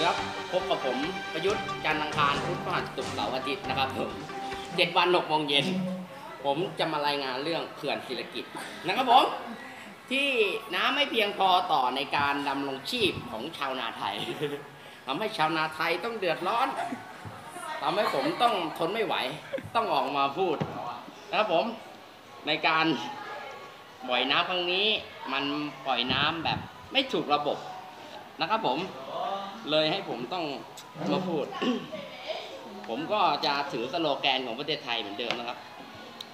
ดีครับ พบกับผมประยุทธ์จันทร์อังคารพุธพฤหัสศุกร์เสาร์อาทิตย์นะครับผมเจ็ดวันหกโมงเย็น ผมจะมารายงานเรื่องเขื่อนศิริกิจนะครับผมที่น้ำไม่เพียงพอต่อในการดำรงชีพของชาวนาไทยทำให้ชาวนาไทยต้องเดือดร้อนทำให้ผมต้องทนไม่ไหว ต้องออกมาพูดนะครับผมในการปล่อยน้ำครั้งนี้ มันปล่อยน้ำแบบไม่ถูกระบบนะครับผม เลยให้ผมต้องมาพูด ผมก็จะถือสโลแกนของประเทศไทยเหมือนเดิมนะครับ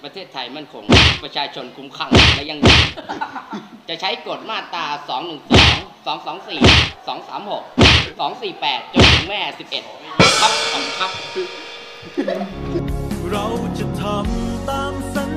ประเทศไทยมั่นคง ประชาชนคุ้มครั่งและยังยืนจะใช้กฎมาตรา 212 224 236 248 จนถึงแม่ 11 ครับขอบครับ เราจะทำตามสัญ